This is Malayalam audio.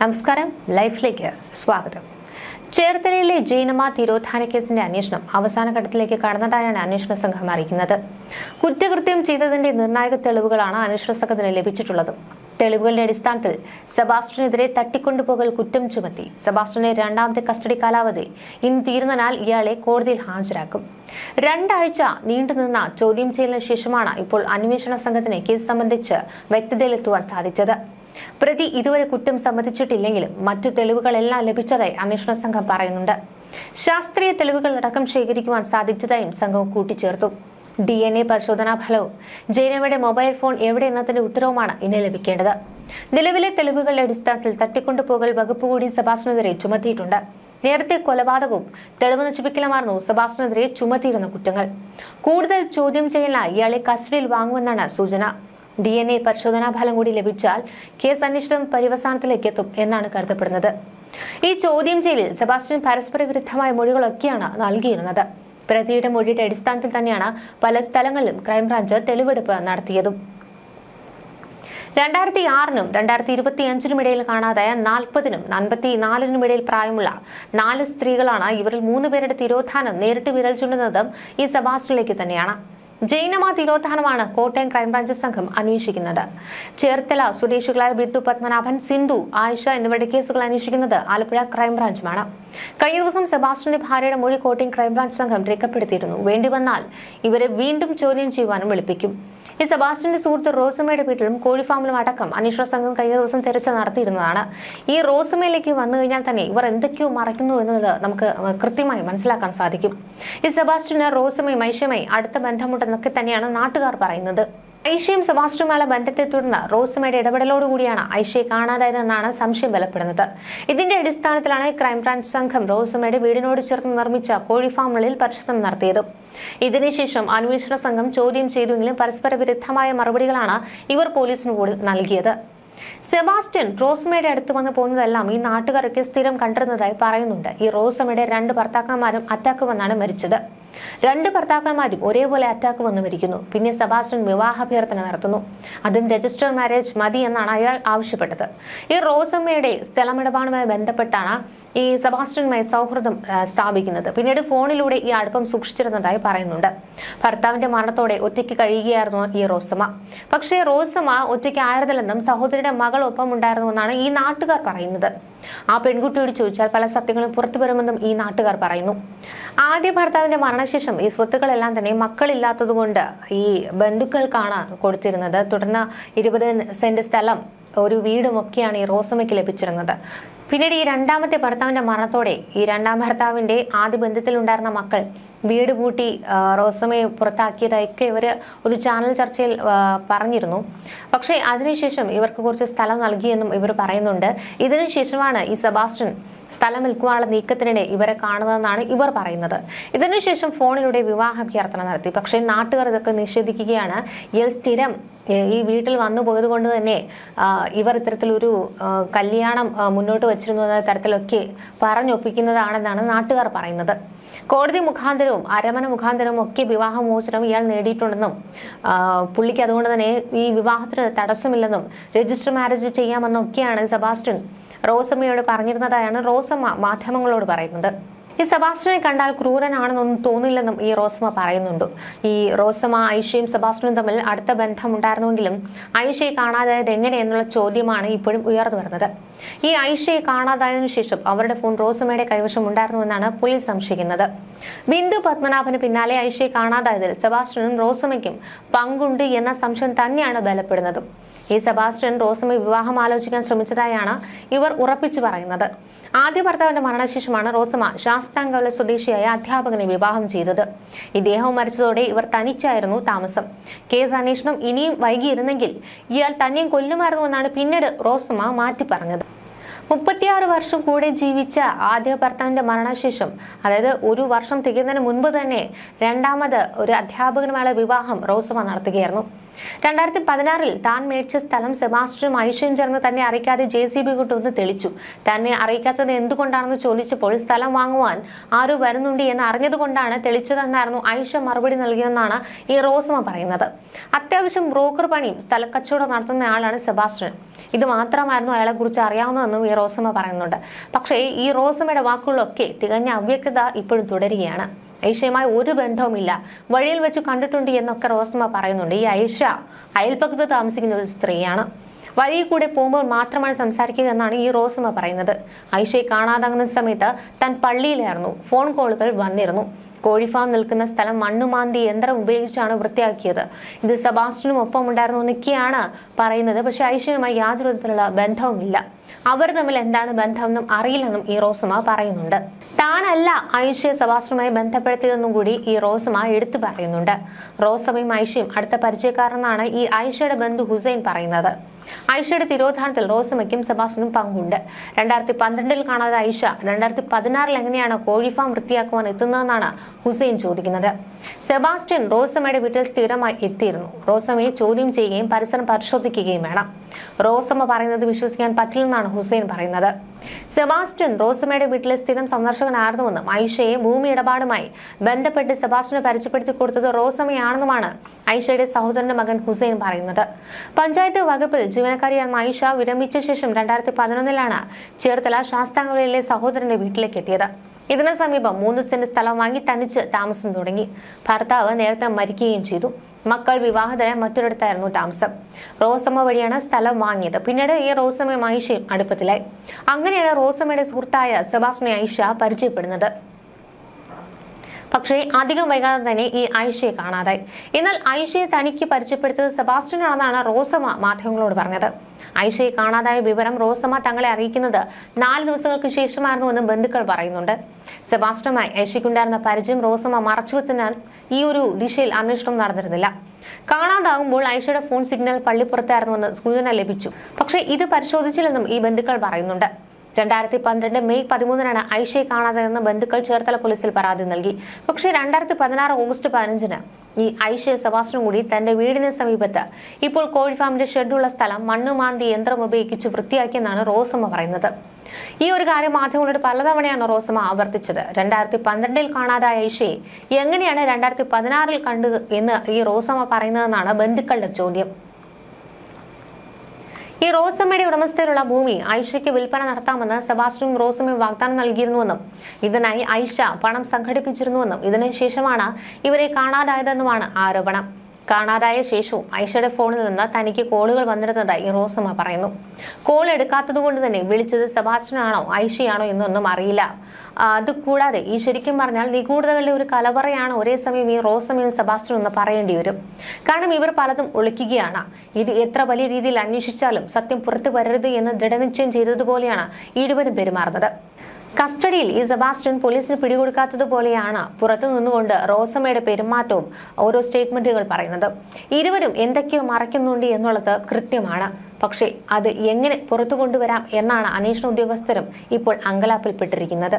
നമസ്കാരം. ലൈഫിലേക്ക് സ്വാഗതം. ചേർത്തലയിലെ ജൈനമ തിരോധാന കേസിന്റെ അന്വേഷണം അവസാന ഘട്ടത്തിലേക്ക് കടന്നതായാണ് അന്വേഷണ സംഘം അറിയിക്കുന്നത്. കുറ്റകൃത്യം ചെയ്തതിന്റെ നിർണായക തെളിവുകളാണ് അന്വേഷണ സംഘത്തിന് ലഭിച്ചിട്ടുള്ളത്. തെളിവുകളുടെ അടിസ്ഥാനത്തിൽ സെബാസ്റ്റ്യനെതിരെ തട്ടിക്കൊണ്ടുപോകൽ കുറ്റം ചുമത്തി സെബാസ്റ്റ്യനെ രണ്ടാമത്തെ കസ്റ്റഡി കാലാവധി ഇന്ന് തീരുന്നതിനാൽ ഇയാളെ കോടതിയിൽ ഹാജരാക്കും. രണ്ടാഴ്ച നീണ്ടുനിന്ന ചോദ്യം ചെയ്യലിന് ശേഷമാണ് ഇപ്പോൾ അന്വേഷണ സംഘത്തിന് കേസ് സംബന്ധിച്ച് വ്യക്തതയിലെത്തുവാൻ സാധിച്ചത്. പ്രതി ഇതുവരെ കുറ്റം സമ്മതിച്ചിട്ടില്ലെങ്കിലും മറ്റു തെളിവുകളെല്ലാം ലഭിച്ചതായി അന്വേഷണ സംഘം പറയുന്നുണ്ട്. ശാസ്ത്രീയ തെളിവുകൾ അടക്കം ശേഖരിക്കുവാൻ സാധിച്ചതായും സംഘം കൂട്ടിച്ചേർത്തു. ഡി എൻ എ പരിശോധനാ ഫലവും ജൈനവയുടെ മൊബൈൽ ഫോൺ എവിടെ എന്നതിന്റെ ഉത്തരവുമാണ് ഇനി ലഭിക്കേണ്ടത്. നിലവിലെ തെളിവുകളുടെ അടിസ്ഥാനത്തിൽ തട്ടിക്കൊണ്ടുപോകൽ വകുപ്പ് കൂടി സബാസിനെതിരെ ചുമത്തിയിട്ടുണ്ട്. നേരത്തെ കൊലപാതകവും തെളിവ് നശിപ്പിക്കലുമായിരുന്നു സബാസിനെതിരെ ചുമത്തിയിരുന്ന കുറ്റങ്ങൾ. കൂടുതൽ ചോദ്യം ചെയ്യലിനായി ഇയാളെ കസ്റ്റഡിയിൽ വാങ്ങുമെന്നാണ് സൂചന. ഡി എൻ എ പരിശോധനാ ഫലം കൂടി ലഭിച്ചാൽ കേസ് അന്വേഷണം പര്യവസാനത്തിലേക്ക് എത്തും എന്നാണ് കരുതപ്പെടുന്നത്. ഈ ചോദ്യം ചെയ്യലിൽ സെബാസ്റ്റ്യൻ പരസ്പര വിരുദ്ധമായ മൊഴികളൊക്കെയാണ് നൽകിയിരുന്നത്. പ്രതിയുടെ മൊഴിയുടെ അടിസ്ഥാനത്തിൽ തന്നെയാണ് പല സ്ഥലങ്ങളിലും ക്രൈംബ്രാഞ്ച് തെളിവെടുപ്പ് നടത്തിയതും. രണ്ടായിരത്തി ആറിനും രണ്ടായിരത്തി ഇരുപത്തി അഞ്ചിനും ഇടയിൽ കാണാതായ നാൽപ്പതിനും അൻപത്തി നാലിനും ഇടയിൽ പ്രായമുള്ള നാല് സ്ത്രീകളാണ് ഇവരിൽ മൂന്ന് പേരുടെ തിരോധാനം നേരിട്ട് വിരൽ ചൂണ്ടുന്നതും ഈ സെബാസ്റ്റ്യനിലേക്ക് തന്നെയാണ്. ജൈനമ തിരോധാനമാണ് കോട്ടയം ക്രൈംബ്രാഞ്ച് സംഘം അന്വേഷിക്കുന്നത്. ചേർത്തല സ്വദേശികളായ ബിന്ദു പത്മനാഭൻ സിന്ധു ആയിഷ എന്നിവരുടെ കേസുകൾ അന്വേഷിക്കുന്നത് ആലപ്പുഴ ക്രൈംബ്രാഞ്ചുമാണ്. കഴിഞ്ഞ ദിവസം സെബാസ്റ്റ്യന്റെ ഭാര്യയുടെ മൊഴി കോട്ടയം ക്രൈംബ്രാഞ്ച് സംഘം രേഖപ്പെടുത്തിയിരുന്നു. വേണ്ടി വന്നാൽ ഇവരെ വീണ്ടും ചോദ്യം ചെയ്യുവാനും വിളിപ്പിക്കും. ഈ സെബാസ്റ്റ്യന്റെ സുഹൃത്ത് റോസമ്മയുടെ വീട്ടിലും കോഴിഫാമിലും അടക്കം അന്വേഷണ സംഘം കഴിഞ്ഞ ദിവസം തിരച്ചിൽ നടത്തിയിരുന്നതാണ്. ഈ റോസമ്മയിലേക്ക് വന്നു കഴിഞ്ഞാൽ തന്നെ ഇവർ എന്തൊക്കെയോ മറയ്ക്കുന്നു എന്നത് നമുക്ക് കൃത്യമായി മനസ്സിലാക്കാൻ സാധിക്കും. ഈ സെബാസ്റ്റ്യന് റോസമ്മയും ഐഷമയും അടുത്ത ബന്ധമുണ്ടെന്നൊക്കെ തന്നെയാണ് നാട്ടുകാർ പറയുന്നത്. ഐഷയും സെബാസ്റ്റുമായുള്ള ബന്ധത്തെ തുടർന്ന് റോസുമയുടെ ഇടപെടലോടുകൂടിയാണ് ഐഷയെ കാണാതായതെന്നാണ് സംശയം ബലപ്പെടുന്നത്. ഇതിന്റെ അടിസ്ഥാനത്തിലാണ് ക്രൈംബ്രാഞ്ച് സംഘം റോസുമയുടെ വീടിനോട് ചേർന്ന് നിർമ്മിച്ച കോഴിഫാമുകളിൽ പരിശോധന നടത്തിയത്. ഇതിനുശേഷം അന്വേഷണ സംഘം ചോദ്യം ചെയ്തുവെങ്കിലും പരസ്പര വിരുദ്ധമായ മറുപടികളാണ് ഇവർ പോലീസിനോട് നൽകിയത്. സെബാസ്റ്റ്യൻ റോസമ്മയുടെ അടുത്ത് വന്ന് പോകുന്നതെല്ലാം ഈ നാട്ടുകാരൊക്കെ സ്ഥിരം കണ്ടിരുന്നതായി പറയുന്നുണ്ട്. ഈ റോസമ്മയുടെ രണ്ട് ഭർത്താക്കന്മാരും അറ്റാക്ക് വന്നാണ് മരിച്ചത്. രണ്ട് ഭർത്താക്കന്മാരും ഒരേപോലെ അറ്റാക്ക് വന്നു മരിക്കുന്നു. പിന്നെ സെബാസ്റ്റ്യൻ വിവാഹാഭ്യർത്ഥന നടത്തുന്നു. അതും രജിസ്റ്റർ മാരേജ് മതി എന്നാണ് അയാൾ ആവശ്യപ്പെട്ടത്. ഈ റോസമ്മയുടെ സ്ഥലമിടപാടുമായി ബന്ധപ്പെട്ടാണ് ഈ സെബാസ്റ്റ്യനുമായി സൗഹൃദം സ്ഥാപിക്കുന്നത്. പിന്നീട് ഫോണിലൂടെ ഈ അടുപ്പം സൂക്ഷിച്ചിരുന്നതായി പറയുന്നുണ്ട്. ഭർത്താവിന്റെ മരണത്തോടെ ഒറ്റയ്ക്ക് കഴിയുകയായിരുന്നു ഈ റോസമ്മ. പക്ഷേ റോസമ്മ ഒറ്റയ്ക്ക് ആയിരുന്നില്ലെന്നും സഹോദരിയുടെ മകൾ ഒപ്പം ഉണ്ടായിരുന്നുവെന്നാണ് ഈ നാട്ടുകാർ പറയുന്നത്. ആ പെൺകുട്ടിയോട് ചോദിച്ചാൽ പല സത്യങ്ങളും പുറത്തു വരുമെന്നും ഈ നാട്ടുകാർ പറയുന്നു. ആദ്യ ഭർത്താവിന്റെ മരണശേഷം ഈ സ്വത്തുക്കളെല്ലാം തന്നെ മക്കളില്ലാത്തതുകൊണ്ട് ഈ ബന്ധുക്കൾക്കാണ് കൊടുത്തിരുന്നത്. തുടർന്ന് ഇരുപത് സെന്റ് സ്ഥലം ഒരു വീടുമൊക്കെയാണ് ഈ റോസമ്മയ്ക്ക് ലഭിച്ചിരുന്നത്. പിന്നീട് ഈ രണ്ടാമത്തെ ഭർത്താവിന്റെ മരണത്തോടെ ഈ രണ്ടാം ഭർത്താവിന്റെ ആദ്യ ബന്ധത്തിലുണ്ടായിരുന്ന മക്കൾ വീട് പൂട്ടി റോസമയെ പുറത്താക്കിയതൊക്കെ ഇവർ ഒരു ചാനൽ ചർച്ചയിൽ പറഞ്ഞിരുന്നു. പക്ഷേ അതിനുശേഷം ഇവർക്ക് കുറച്ച് സ്ഥലം നൽകിയെന്നും ഇവർ പറയുന്നുണ്ട്. ഇതിനുശേഷമാണ് ഈ സെബാസ്റ്റ്യൻ സ്ഥലം വിൽക്കുവാനുള്ള നീക്കത്തിനിടെ ഇവരെ കാണുന്നതെന്നാണ് ഇവർ പറയുന്നത്. ഇതിനുശേഷം ഫോണിലൂടെ വിവാഹ അഭ്യർത്ഥന നടത്തി. പക്ഷേ നാട്ടുകാർ ഇതൊക്കെ നിഷേധിക്കുകയാണ്. ഇയാൾ സ്ഥിരം ഈ വീട്ടിൽ വന്നു പോയത് കൊണ്ട് തന്നെ ഇവർ ഇത്തരത്തിലൊരു കല്യാണം മുന്നോട്ട് വച്ചിരുന്നു എന്ന തരത്തിലൊക്കെ പറഞ്ഞൊപ്പിക്കുന്നതാണെന്നാണ് നാട്ടുകാർ പറയുന്നത്. കോടതി മുഖാന്തരവും അരമന മുഖാന്തരവും ഒക്കെ വിവാഹമോചനം ഇയാൾ നേടിയിട്ടുണ്ടെന്നും പുള്ളിക്ക് അതുകൊണ്ട് തന്നെ ഈ വിവാഹത്തിന് തടസ്സമില്ലെന്നും രജിസ്റ്റർ മാരേജ് ചെയ്യാമെന്നൊക്കെയാണ് സെബാസ്റ്റ്യൻ റോസമ്മയോട് പറഞ്ഞിരുന്നതായാണ് റോസമ്മ മാധ്യമങ്ങളോട് പറയുന്നത്. ഈ സെബാസ്റ്റിനെ കണ്ടാൽ ക്രൂരനാണെന്നൊന്നും തോന്നില്ലെന്നും ഈ റോസമ്മ പറയുന്നുണ്ട്. ഈ റോസമ്മ ഐഷയും സെബാസ്റ്റിനും തമ്മിൽ അടുത്ത ബന്ധമുണ്ടായിരുന്നുവെങ്കിലും ഐഷയെ കാണാതായത് എങ്ങനെയെന്നുള്ള ചോദ്യമാണ് ഇപ്പോഴും ഉയർന്നു വരുന്നത്. ഈ ഐഷയെ കാണാതായതിനു ശേഷം അവരുടെ ഫോൺ റോസമ്മയുടെ കൈവശം ഉണ്ടായിരുന്നുവെന്നാണ് പോലീസ് സംശയിക്കുന്നത്. ബിന്ദു പത്മനാഭന് പിന്നാലെ ഐഷയെ കാണാതായതിൽ സെബാസ്റ്റ്യനും റോസമ്മയ്ക്കും പങ്കുണ്ട് എന്ന സംശയം തന്നെയാണ് ബലപ്പെടുന്നതും. ഈ സെബാസ്റ്റ്യൻ റോസമ്മ വിവാഹം ആലോചിക്കാൻ ശ്രമിച്ചതായാണ് ഇവർ ഉറപ്പിച്ചു പറയുന്നത്. ആദ്യ ഭർത്താവിന്റെ മരണശേഷമാണ് റോസമ്മ ശാസ്താംകോല സ്വദേശിയായ അധ്യാപകനെ വിവാഹം ചെയ്തത്. ഇദ്ദേഹം മരിച്ചതോടെ ഇവർ തനിച്ചായിരുന്നു താമസം. കേസ് അന്വേഷണം ഇനിയും വൈകിയിരുന്നെങ്കിൽ ഇയാൾ തന്നെയും കൊല്ലുമായിരുന്നുവെന്നാണ് പിന്നീട് റോസമ്മ മാറ്റി പറഞ്ഞത് മുപ്പത്തിയാറ് വർഷം കൂടെ ജീവിച്ച ആദ്യ ഭർത്താവിന്റെ മരണശേഷം അതായത് ഒരു വർഷം തികയുന്നതിന് മുൻപ് തന്നെ രണ്ടാമത് ഒരു അധ്യാപകനുമായുള്ള വിവാഹം റോസമ്മ നടത്തുകയായിരുന്നു. രണ്ടായിരത്തി പതിനാറിൽ താൻ മേടിച്ച സ്ഥലം സെബാസ്റ്റ്യനും ഐഷയും ചേർന്ന് തന്നെ അറിയിക്കാതെ ജെ സി ബി കൊണ്ടുവന്ന് തെളിച്ചു. തന്നെ അറിയിക്കാത്തത് എന്തുകൊണ്ടാണെന്ന് ചോദിച്ചപ്പോൾ സ്ഥലം വാങ്ങുവാൻ ആര് വരുന്നുണ്ട് എന്ന് അറിഞ്ഞതുകൊണ്ടാണ് തെളിച്ചതെന്നായിരുന്നു ഐഷ മറുപടി നൽകിയെന്നാണ് ഈ റോസ്മ പറയുന്നത്. അത്യാവശ്യം ബ്രോക്കർ പണിയും സ്ഥലക്കച്ചവടം നടത്തുന്ന ആളാണ് സെബാസ്റ്റ്യൻ. ഇത് മാത്രമായിരുന്നു അയാളെ കുറിച്ച് അറിയാവുന്നതെന്നും ഈ റോസമ്മ പറയുന്നുണ്ട്. പക്ഷേ ഈ റോസമ്മയുടെ വാക്കുകളൊക്കെ തികഞ്ഞ അവ്യക്തത ഇപ്പോഴും തുടരുകയാണ്. ഐഷയുമായി ഒരു ബന്ധവുമില്ല. വഴിയിൽ വെച്ച് കണ്ടിട്ടുണ്ട് എന്നൊക്കെ റോസ്മ പറയുന്നുണ്ട്. ഈ ഐഷ അയൽപ്പക്കത്ത് താമസിക്കുന്ന ഒരു സ്ത്രീയാണ്. വഴിയിൽ കൂടെ പോകുമ്പോൾ മാത്രമാണ് സംസാരിക്കുക എന്നാണ് ഈ റോസമ്മ പറയുന്നത്. ഐഷയെ കാണാതാകുന്ന സമയത്ത് താൻ പള്ളിയിലായിരുന്നു. ഫോൺ കോളുകൾ വന്നിരുന്നു. കോഴി ഫാം നിൽക്കുന്ന സ്ഥലം മണ്ണുമാന്തി യന്ത്രം ഉപയോഗിച്ചാണ് വൃത്തിയാക്കിയത്. ഇത് സെബാസ്റ്റിനും ഒപ്പം ഉണ്ടായിരുന്നു എന്നൊക്കെയാണ് പറയുന്നത്. പക്ഷെ ഐശ്വര്യമായി യാതൊരു വിധത്തിലുള്ള ബന്ധവുമില്ല. അവർ തമ്മിൽ എന്താണ് ബന്ധമെന്നും അറിയില്ലെന്നും ഈ റോസുമ പറയുന്നുണ്ട്. താനല്ല ഐഷ്യ സെബാസ്റ്റിനുമായി ബന്ധപ്പെടുത്തിയതെന്നും കൂടി ഈ റോസുമ എടുത്തു പറയുന്നുണ്ട്. റോസമയും ഐഷ്യയും അടുത്ത പരിചയക്കാരനാണ് ഈ ഐഷയുടെ ബന്ധു ഹുസൈൻ പറയുന്നത്. ഐഷയുടെ തിരോധാനത്തിൽ റോസമയ്ക്കും സെബാസ്റ്റിനും പങ്കുണ്ട്. രണ്ടായിരത്തി പന്ത്രണ്ടിൽ കാണാതെ ഐഷ രണ്ടായിരത്തി പതിനാറിൽ എങ്ങനെയാണ് കോഴി ഫാം വൃത്തിയാക്കുവാൻ എത്തുന്നതെന്നാണ് ഹുസൈൻ ചോദിക്കുന്നത്. സെബാസ്റ്റ്യൻ റോസമ്മയുടെ വീട്ടിൽ സ്ഥിരമായി എത്തിയിരുന്നു. റോസമ്മയെ ചോദ്യം ചെയ്യുകയും പരിസരം പരിശോധിക്കുകയും വേണം. റോസമ്മ പറയുന്നത് വിശ്വസിക്കാൻ പറ്റില്ലെന്നാണ് ഹുസൈൻ പറയുന്നത്. സെബാസ്റ്റ്യൻ റോസമ്മയുടെ വീട്ടിലെ സ്ഥിരം സന്ദർശകനായിരുന്നുവെന്നും ഐഷയെ ഭൂമി ഇടപാടുമായി ബന്ധപ്പെട്ട് സെബാസ്റ്റ്യനെ പരിചയപ്പെടുത്തി കൊടുത്തത് റോസമ്മയാണെന്നുമാണ് ഐഷയുടെ സഹോദരന്റെ മകൻ ഹുസൈൻ പറയുന്നത്. പഞ്ചായത്ത് വകുപ്പിൽ ജീവനക്കാരിയായിരുന്ന ഐഷ വിരമിച്ച ശേഷം രണ്ടായിരത്തി പതിനൊന്നിലാണ് ചേർത്തല ശാസ്താംകോളയിലെ സഹോദരന്റെ വീട്ടിലേക്ക് എത്തിയത്. ഇതിനു സമീപം മൂന്ന് സെന്റ് സ്ഥലം വാങ്ങി തനിച്ച് താമസം തുടങ്ങി. ഭർത്താവ് നേരത്തെ മരിക്കുകയും ചെയ്തു. മക്കൾ വിവാഹത്തിന് മറ്റൊരിടത്തായിരുന്നു താമസം. റോസമ്മ വഴിയാണ് സ്ഥലം വാങ്ങിയത്. പിന്നീട് ഈ റോസമ്മയും ഐഷയും അടുപ്പത്തിലായി. അങ്ങനെയാണ് റോസമ്മയുടെ സുഹൃത്തായ സെബാസ്റ്റിനെ ഐഷ പരിചയപ്പെടുന്നത്. പക്ഷേ അധികം വൈകാതെ തന്നെ ഈ ഐഷയെ കാണാതായി. എന്നാൽ ഐഷയെ തനിക്ക് പരിചയപ്പെടുത്തിയത് സെബാസ്റ്റ്യൻ ആണെന്നാണ് റോസമ്മ മാധ്യമങ്ങളോട് പറഞ്ഞത്. ഐഷയെ കാണാതായ വിവരം റോസമ്മ തങ്ങളെ അറിയിക്കുന്നത് നാല് ദിവസങ്ങൾക്ക് ശേഷമായിരുന്നുവെന്ന് ബന്ധുക്കൾ പറയുന്നുണ്ട്. സെബാസ്റ്റ്യമായി ഐഷയ്ക്കുണ്ടായിരുന്ന പരിചയം റോസമ്മ മറച്ചുവെച്ചതിനാൽ ഈ ഒരു ദിശയിൽ അന്വേഷണം നടന്നിരുന്നില്ല. കാണാതാകുമ്പോൾ ഐഷയുടെ ഫോൺ സിഗ്നൽ പള്ളിപ്പുറത്തായിരുന്നുവെന്ന് സൂചന ലഭിച്ചു. പക്ഷേ ഇത് പരിശോധിച്ചില്ലെന്നും ഈ ബന്ധുക്കൾ പറയുന്നുണ്ട്. രണ്ടായിരത്തി പന്ത്രണ്ട് മെയ് പതിമൂന്നിനാണ് ഐഷയെ കാണാതെയെന്ന് ബന്ധുക്കൾ ചേർത്തല പോലീസിൽ പരാതി നൽകി. പക്ഷേ രണ്ടായിരത്തി പതിനാറ് ഓഗസ്റ്റ് പതിനഞ്ചിന് ഈ ഐഷയ സെബാസ്റ്റ്യൻ കൂടി തന്റെ വീടിന് സമീപത്ത് ഇപ്പോൾ കോഴിഫാമിന്റെ ഷെഡുള്ള സ്ഥലം മണ്ണുമാന്തി യന്ത്രം ഉപയോഗിച്ച് വൃത്തിയാക്കിയെന്നാണ് റോസമ്മ പറയുന്നത്. ഈ ഒരു കാര്യം മാധ്യമങ്ങളോട് പലതവണയാണ് റോസമ്മ ആവർത്തിച്ചത്. രണ്ടായിരത്തി പന്ത്രണ്ടിൽ കാണാതായ ഐഷയെ എങ്ങനെയാണ് രണ്ടായിരത്തി പതിനാറിൽ കണ്ടു എന്ന് ഈ റോസമ്മ പറയുന്നതെന്നാണ് ബന്ധുക്കളുടെ ചോദ്യം. ഈ റോസമ്മയുടെ ഉടമസ്ഥയിലുള്ള ഭൂമി ഐഷയ്ക്ക് വിൽപ്പന നടത്താമെന്ന് സെബാസ്റ്റ്യൻ റോസമ്മയും വാഗ്ദാനം നൽകിയിരുന്നുവെന്നും ഇതിനായി ഐഷ പണം സംഘടിപ്പിച്ചിരുന്നുവെന്നും ഇതിനുശേഷമാണ് ഇവരെ കാണാതായതെന്നുമാണ് ആരോപണം. കാണാതായ ശേഷവും ഐഷയുടെ ഫോണിൽ നിന്ന് തനിക്ക് കോളുകൾ വന്നിരുന്നതായി റോസമ്മ പറയുന്നു. കോൾ എടുക്കാത്തതുകൊണ്ട് തന്നെ വിളിച്ചത് സെബാസ്റ്റ്യനാണോ ഐഷയാണോ എന്നൊന്നും അറിയില്ല. അതുകൂടാതെ അത് കൂടാതെ ഈ ശരിക്കും പറഞ്ഞാൽ നിഗൂഢതകളുടെ ഒരു കലവറയാണ് ഒരേ സമയം ഈ റോസമ്മയും സെബാസ്റ്റ്യനും എന്ന് പറയേണ്ടി വരും. കാരണം ഇവർ പലതും ഒളിക്കുകയാണ്. ഇത് എത്ര വലിയ രീതിയിൽ അന്വേഷിച്ചാലും സത്യം പുറത്തു വരരുത് എന്ന് ദൃഢനിശ്ചയം ചെയ്തതുപോലെയാണ് ഇരുവരും പെരുമാറുന്നത്. കസ്റ്റഡിയിൽ ഈ സെബാസ്റ്റ്യൻ പോലീസിന് പിടികൊടുക്കാത്തതുപോലെയാണ് പുറത്തു നിന്നുകൊണ്ട് റോസമ്മയുടെ പെരുമാറ്റവും ഓരോ സ്റ്റേറ്റ്മെന്റുകൾ പറയുന്നത്. ഇരുവരും എന്തൊക്കെയോ മറയ്ക്കുന്നുണ്ട് എന്നുള്ളത് കൃത്യമാണ്. പക്ഷേ അത് എങ്ങനെ പുറത്തു കൊണ്ടുവരാം എന്നാണ് അന്വേഷണ ഉദ്യോഗസ്ഥരും ഇപ്പോൾ അങ്കലാപ്പിൽപ്പെട്ടിരിക്കുന്നത്.